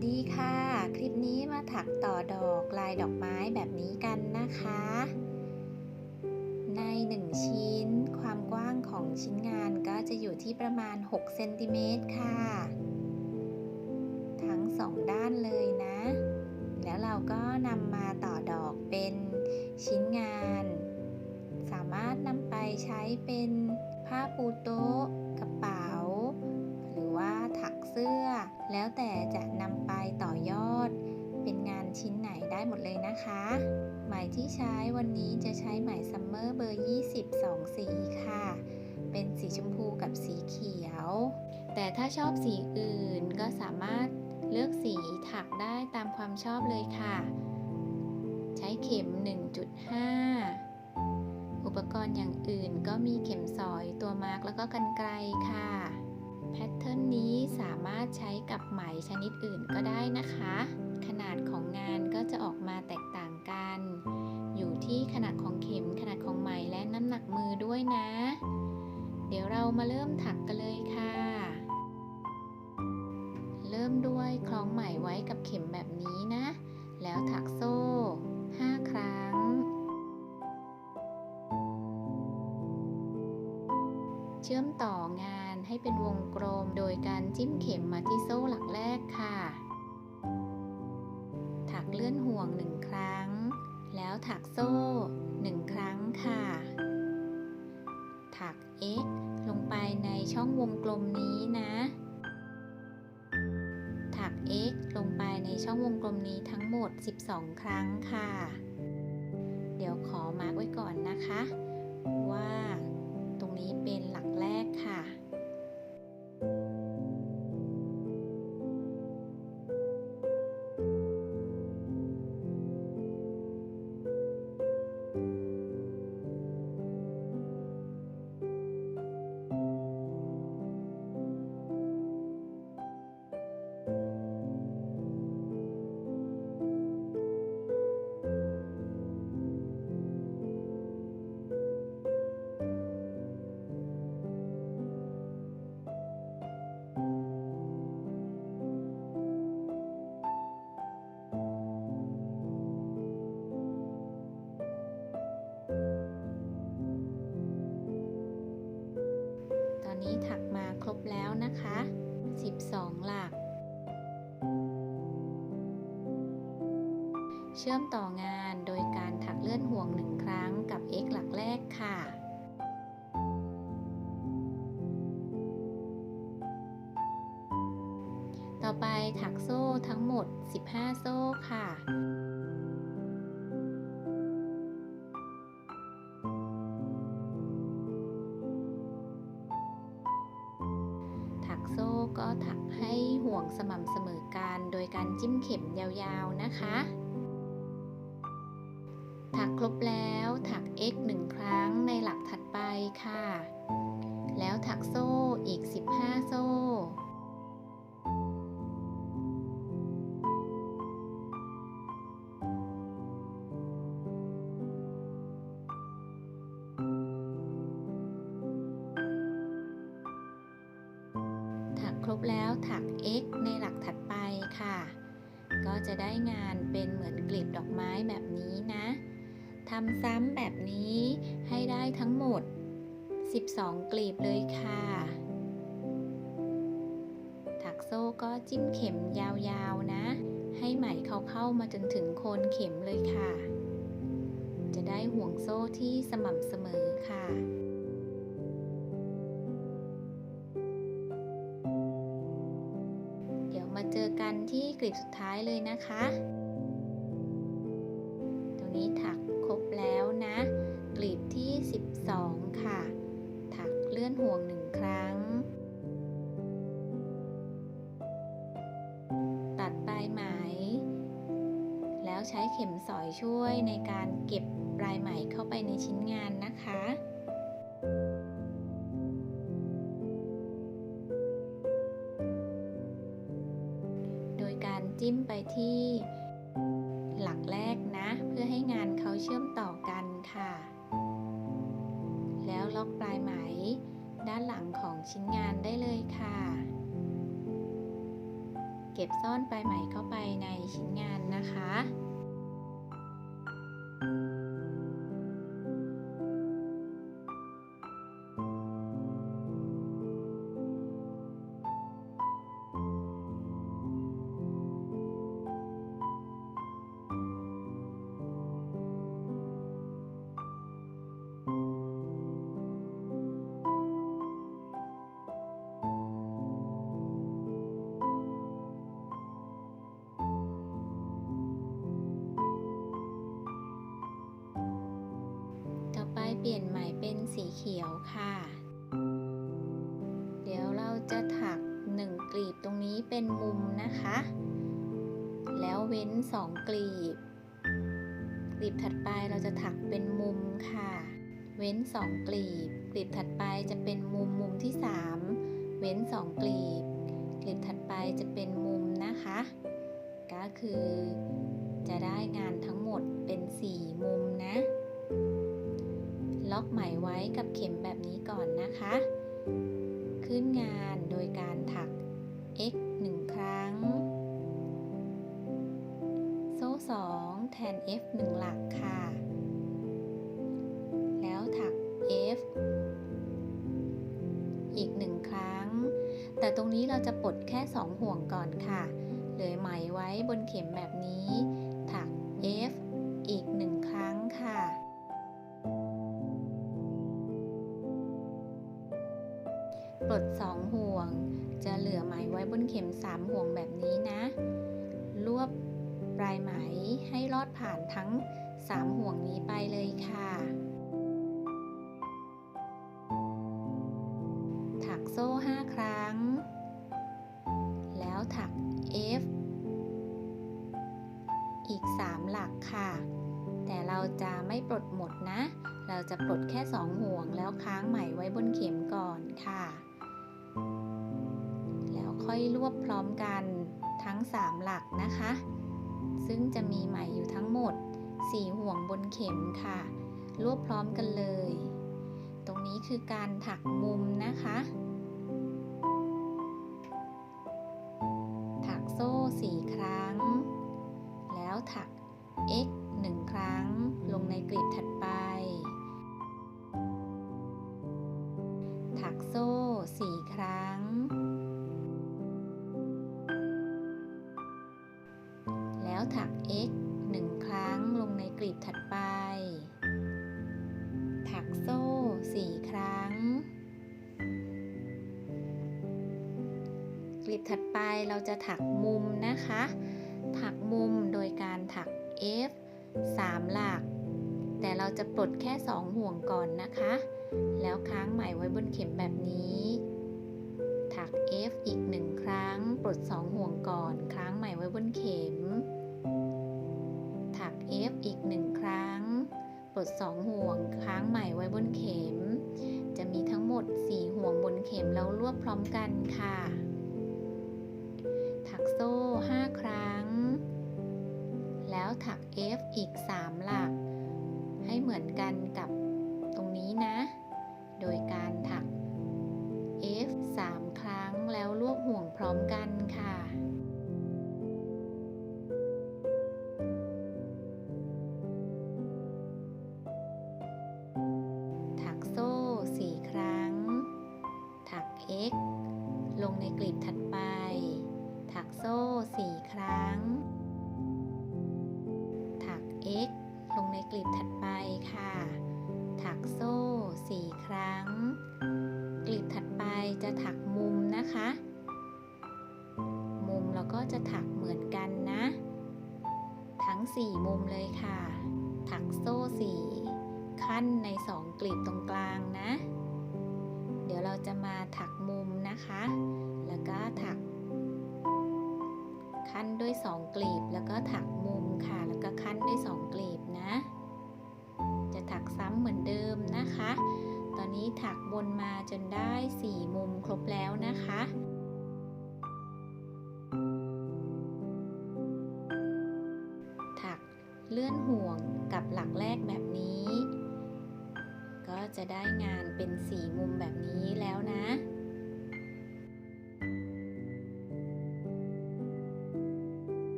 สดีค่ะ คลิปนี้มาถักต่อดอกลายดอกไม้แบบนี้กันนะคะ ใน 1 ชิ้น ความกว้างของชิ้นงานก็จะอยู่ที่ประมาณ6เซนติเมตรค่ะ ทั้ง 2 ด้านเลยนะ แล้วเราก็นำมาต่อดอกเป็นชิ้นงาน สามารถนำไปใช้เป็นผ้าปูโต๊ะกระเป๋า หรือว่าถักเสื้อแล้วแต่ ได้หมดเลยนะคะไหมที่ใช้วันนี้จะใช้ไหมซัมเมอร์เบอร์20 2สีค่ะ เป็นสีชมพูกับสีเขียว แต่ถ้าชอบสีอื่นก็สามารถเลือกสีถักได้ตามความชอบเลยค่ะ ใช้เข็ม 1.5 อุปกรณ์อย่างอื่นก็มีเข็มสอยตัวมาร์กแล้วก็กันไกลค่ะแพทเทิร์นนี้สามารถใช้กับไหมชนิดอื่นก็ได้นะคะ ขนาดของงานก็จะออกมาแตกต่างกัน อยู่ที่ขนาดของเข็มขนาดของไหมและน้ำหนักมือด้วยนะ เดี๋ยวเรามาเริ่มถักกันเลยค่ะ เริ่มด้วยคล้องไหมไว้กับเข็มแบบนี้นะ แล้วถักโซ่ 5 ครั้ง เชื่อมต่องานให้เป็นวงกลมโดยการจิ้มเข็มมาที่โซ่หลักแรกค่ะ 2 ครั้งค่ะ เชื่อมต่องานโดยการถักเลื่อนห่วงหนึ่งครั้งกับ x หลักแรกค่ะ ต่อไปถักโซ่ทั้งหมด 15 โซ่ค่ะ แล้วถักโซ่อีก 15 โซ่ถักครบแล้วถัก x ในหลักถัดไปค่ะ ก็จะได้งานเป็นเหมือนกลีบดอกไม้แบบนี้นะทำซ้ำแบบนี้ให้ได้ทั้งหมด 12 กลีบเลยค่ะ ถักโซ่ก็จิ้มเข็มยาวๆนะ ให้ไหมเขาเข้ามาจนถึงโคนเข็มเลยค่ะ จะได้ห่วงโซ่ที่สม่ำเสมอค่ะเดี๋ยวมาเจอกันที่กลีบสุดท้ายเลยนะคะ ช่วยในการเก็บปลายไหมเข้าไปในชิ้นงานนะคะโดยการจิ้มไปที่หลักแรกนะ เพื่อให้งานเขาเชื่อมต่อกันค่ะ แล้วล็อกปลายไหม ด้านหลังของชิ้นงานได้เลยค่ะ เก็บซ่อนปลายไหมเข้าไปในชิ้นงานนะคะ เปลี่ยนไหมเป็นสีเขียวค่ะ เดี๋ยวเราจะถักหนึ่งกลีบตรงนี้เป็นมุมนะคะ แล้วเว้นสองกลีบ กลีบถัดไปเราจะถักเป็นมุมค่ะ เว้นสองกลีบ กลีบถัดไปจะเป็นมุมมุมที่สามเว้นสองกลีบ กลีบถัดไปจะเป็นมุมนะคะ ก็คือจะได้งานทั้งหมดเป็นสี่มุมนะ ล็อกไหมไว้กับเข็มแบบนี้ก่อนนะคะ ขึ้นงานโดยการถัก x 1 ครั้ง โซ่ 2 แทน f 1 หลักค่ะ แล้วถัก f อีก 1 ครั้ง แต่ตรงนี้เราจะปลดแค่ 2 ห่วงก่อนค่ะ เหลือไหมไว้บนเข็มแบบนี้ ถัก f บนเข็ม3ห่วงแบบนี้นะ รวบปลายไหมให้ลอดผ่านทั้ง3ห่วงนี้ไปเลยค่ะ ถักโซ่5ครั้ง แล้วถัก F อีก 3 หลักค่ะ แต่เราจะไม่ปลดหมดนะ เราจะปลดแค่ 2 ห่วงแล้วค้างไหมไว้บนเข็มก่อนค่ะ ค่อยรวบพร้อมกันทั้ง 3 หลักนะคะ ซึ่งจะมีไหมอยู่ทั้งหมด 4 ห่วงบนเข็มค่ะ รวบพร้อมกันเลย ตรงนี้คือการถักมุมนะคะ ถักโซ่ 4 ครั้ง แล้วถัก ถัก x 1 ครั้งลงในกลีบถัดไป ถักโซ่ 4 ครั้ง กลีบถัดไปเราจะถักมุมนะคะ ถักมุมโดยการถัก F 3 หลัก แต่เราจะปลดแค่ 2 ห่วงก่อนนะคะ แล้วค้างไหมไว้บนเข็มแบบนี้ ถัก F อีก 1 ครั้ง ปลด 2 ห่วงก่อน ค้างไหมไว้บนเข็ม F อีก1ครั้ง ปลด 2 ห่วงค้างไหม่ไว้บนเข็ม จะมีทั้งหมด 4 ห่วงบนเข็มแล้วรวบพร้อมกันค่ะ ถักโซ่ 5 ครั้ง แล้วถัก F อีก 3 หลัก ให้เหมือนกันกับตรงนี้นะ โดยการถัก F 3 ครั้งแล้วรวบห่วงพร้อมกันค่ะ จะถักมุมนะคะ มุมเราก็จะถักเหมือนกันนะ ทั้ง 4 มุมเลยค่ะ ถักโซ่ 4 ขั้นใน 2 กลีบตรงกลางนะ เดี๋ยวเราจะมาถักมุมนะคะ แล้วก็ถัก ขั้นด้วย 2 กลีบแล้วก็ถักมุมค่ะ แล้วก็ขั้นด้วย 2 กลีบนะ จะถักซ้ำเหมือนเดิมนะคะ ตอนนี้ถักบนมาจนได้ 4 มุมครบแล้วนะคะถักเลื่อนห่วงกับหลักแรกแบบนี้ ก็จะได้งานเป็น4มุมแบบนี้แล้วนะ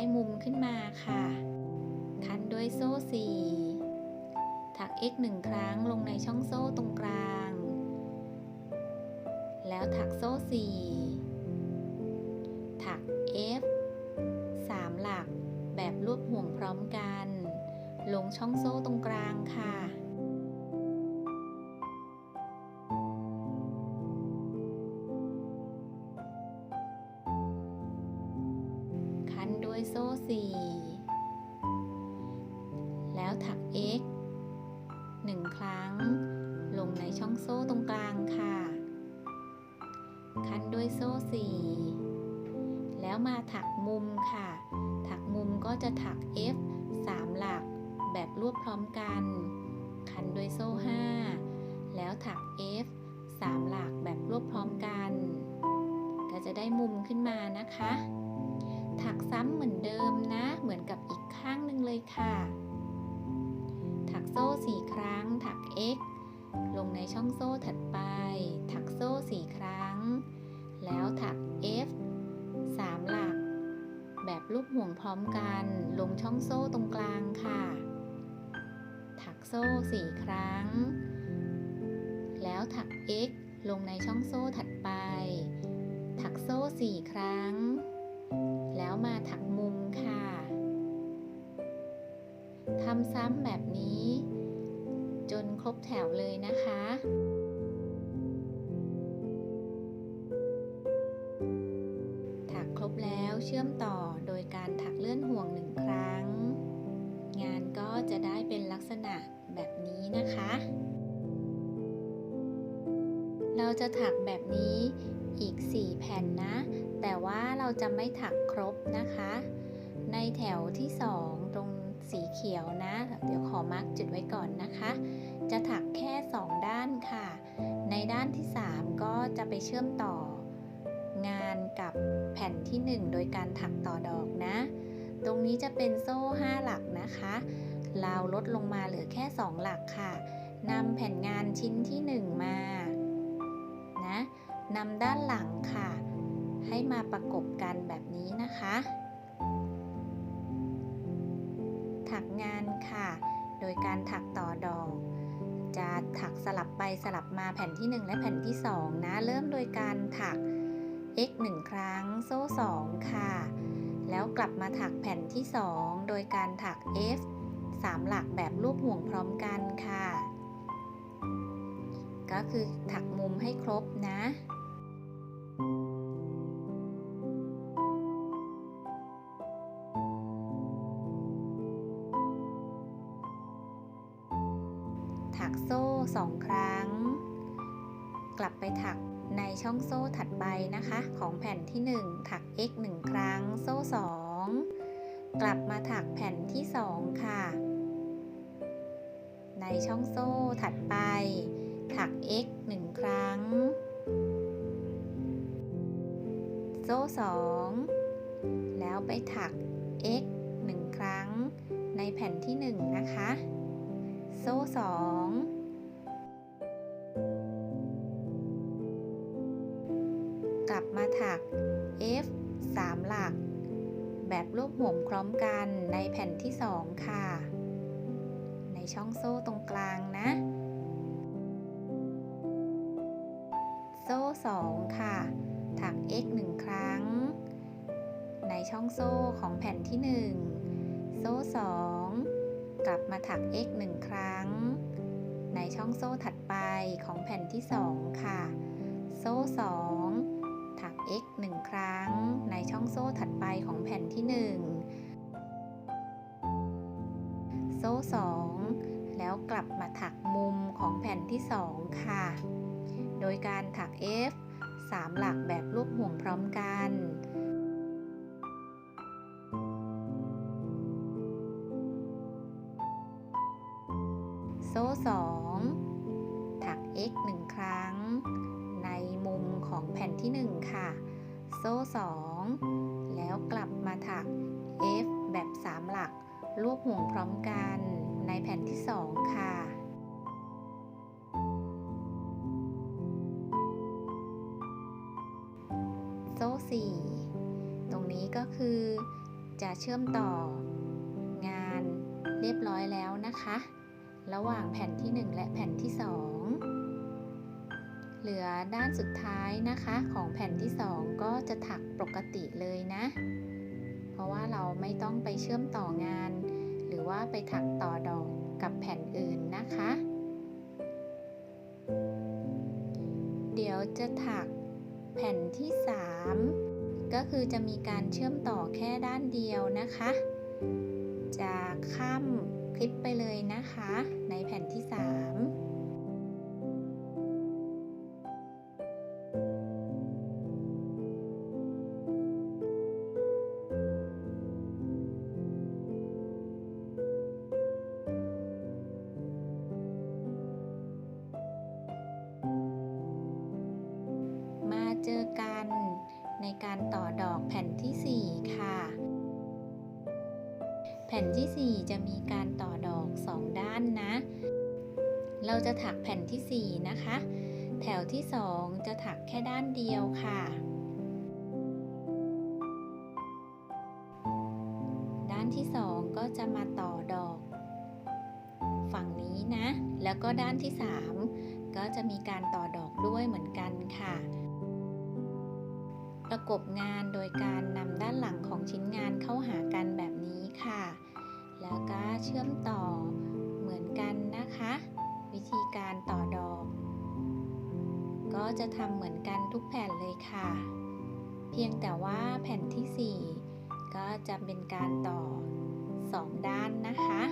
ได้มุมขึ้นมาค่ะ คันด้วยโซ่สี่ถัก x หนึ่งครั้งลงในช่องโซ่ตรงกลาง แล้วถักโซ่สี่ถัก f สามหลักแบบรวบห่วงพร้อมกัน ลงช่องโซ่ตรงกลางค่ะ แล้วมาถักมุมค่ะ ถักมุมก็จะถัก f สามหลัก แบบรวบพร้อมกัน คันด้วยโซ่ห้าแล้วถัก f สามหลักแบบรวบพร้อมกัน ก็จะได้มุมขึ้นมานะคะ ถักซ้ำเหมือนเดิมนะ เหมือนกับอีกข้างหนึ่งเลยค่ะ ถักโซ่สี่ครั้ง ถัก x ลงในช่องโซ่ถัดไป ถักโซ่สี่ครั้ง แล้วถัก f สามหลัก แบบลูกห่วงพร้อมกันลงช่องโซ่ตรงกลางค่ะ ถักโซ่สี่ครั้ง แล้วถัก x ลงในช่องโซ่ถัดไป ถักโซ่สี่ครั้ง แล้วมาถักมุมค่ะทำซ้ำแบบนี้ จนครบแถวเลยนะคะ จะถักแบบนี้อีก 4 แผ่นนะ แต่ว่าเราจะไม่ถักครบนะคะ ในแถวที่ 2 ตรงสีเขียวนะ เดี๋ยวขอมาร์กจุดไว้ก่อนนะคะ จะถักแค่ 2 ด้านค่ะ ในด้านที่ 3 ก็จะไปเชื่อมต่องานกับแผ่นที่ 1 โดยการถักต่อดอกนะ ตรงนี้จะเป็นโซ่ 5 หลักนะคะ เราลดลงมาเหลือแค่ 2 หลักค่ะนำแผ่นงานชิ้นที่ 1 มา นำด้านหลังค่ะ ให้มาประกบกันแบบนี้นะคะ ถักงานค่ะ โดยการถักต่อดอก จะถักสลับไปสลับมาแผ่นที่ 1 และแผ่นที่ 2 นะ เริ่มโดยการถัก x 1 ครั้ง โซ่ 2 ค่ะ แล้วกลับมาถักแผ่นที่ 2 โดยการถัก f 3 หลักแบบรูปห่วงพร้อมกันค่ะ ก็คือถักมุมให้ครบนะ โซ่2กลับมาถัก F 3 หลัก แบบรูปห่วงพร้อมกันในแผ่นที่ 2 ค่ะ ในช่องโซ่ตรงกลางนะ โซ่ 2 ค่ะ ถัก x 1 ครั้ง ในช่องโซ่ของแผ่นที่ 1 โซ่ 2 กลับมาถัก x 1 ครั้ง ในช่องโซ่ถัดไปของแผ่นที่ 2 ค่ะ โซ่ 2 ถัก x 1 ครั้ง ในช่องโซ่ถัดไปของแผ่นที่ 1 โซ่ 2 แล้วกลับมาถักมุมของแผ่นที่ 2 ค่ะ โดยการถัก F 3 หลักแบบรูปห่วงพร้อมกัน จะเชื่อมต่องานเรียบร้อยแล้วนะคะ ระหว่างแผ่นที่ 1 และแผ่นที่ 2 เหลือด้านสุดท้ายนะคะของแผ่นที่ 2 ก็จะถักปกติเลยนะ เพราะว่าเราไม่ต้องไปเชื่อมต่องาน หรือว่าไปถักต่อดอกกับแผ่นอื่นนะคะ เดี๋ยวจะถักแผ่นที่ 3 ก็คือจะมีการเชื่อมต่อแค่ด้านเดียวนะคะ จะข้ามคลิปไปเลยนะคะ ในแผ่นที่ 3 ในการต่อดอกแผ่นที่ 4 ค่ะ แผ่นที่ 4 จะมีการต่อดอก 2 ด้านนะ เราจะถักแผ่นที่ 4 นะคะ แถวที่ 2 จะถักแค่ด้านเดียวค่ะ ด้านที่ 2 ก็จะมาต่อดอก ฝั่งนี้นะ แล้วก็ด้านที่ 3 ก็จะมีการต่อดอกด้วยเหมือนกันค่ะ ประกบงานโดยการนำด้านหลังของชิ้นงานเข้าหากันแบบนี้ค่ะ แล้วก็เชื่อมต่อเหมือนกันนะคะ วิธีการต่อดอก ก็จะทำเหมือนกันทุกแผ่นเลยค่ะ เพียงแต่ว่าแผ่นที่ 4 ก็จะเป็นการต่อ 2 ด้านนะคะ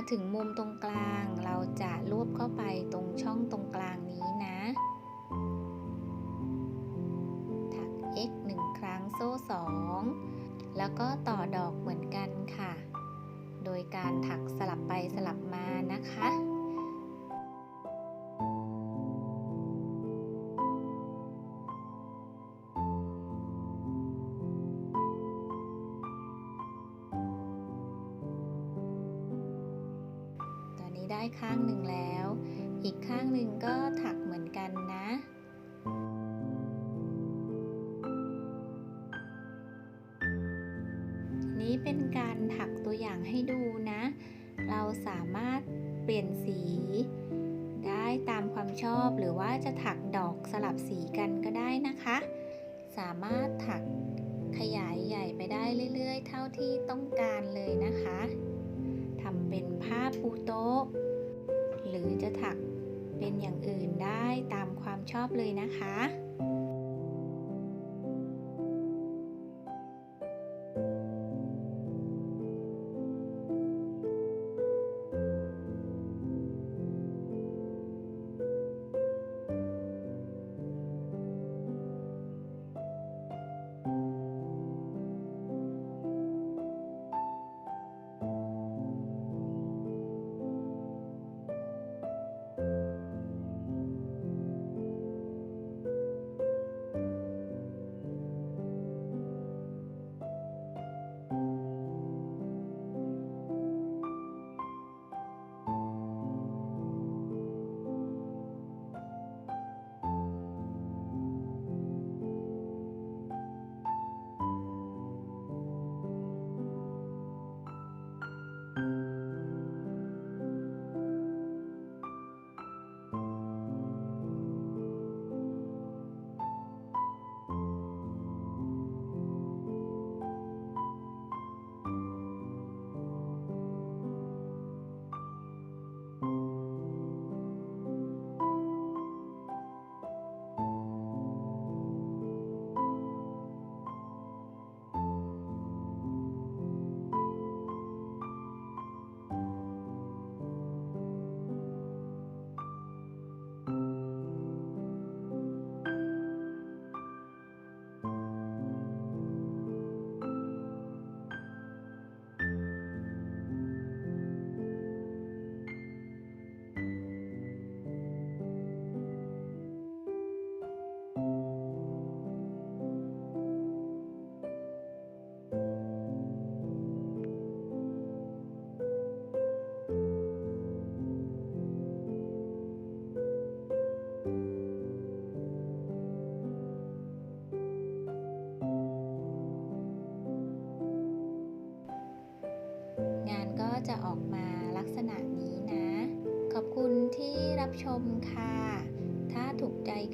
มาถึงมุมตรงกลาง เราจะรวบเข้าไปตรงช่องตรงกลางนี้นะ ถัก x 1 ครั้งโซ่ 2 แล้วก็ต่อดอกเหมือนกันค่ะ โดยการถักสลับไปสลับมานะคะางหนึ่งก็ถักเหมือนกันนะนี้เป็นการถักตัวอย่างให้ดูนะ เราสามารถเปลี่ยนสี ได้ตามความชอบหรือว่าจะถักดอกสลับสีกันก็ได้นะคะ สามารถถักขยายใหญ่ไปได้เรื่อย ๆ เท่าที่ต้องการเลยนะคะทำเป็นผ้าปูโต๊ะ หรือจะถัก เป็นอย่างอื่นได้ตามความชอบเลยนะคะ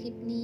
คลิปนี้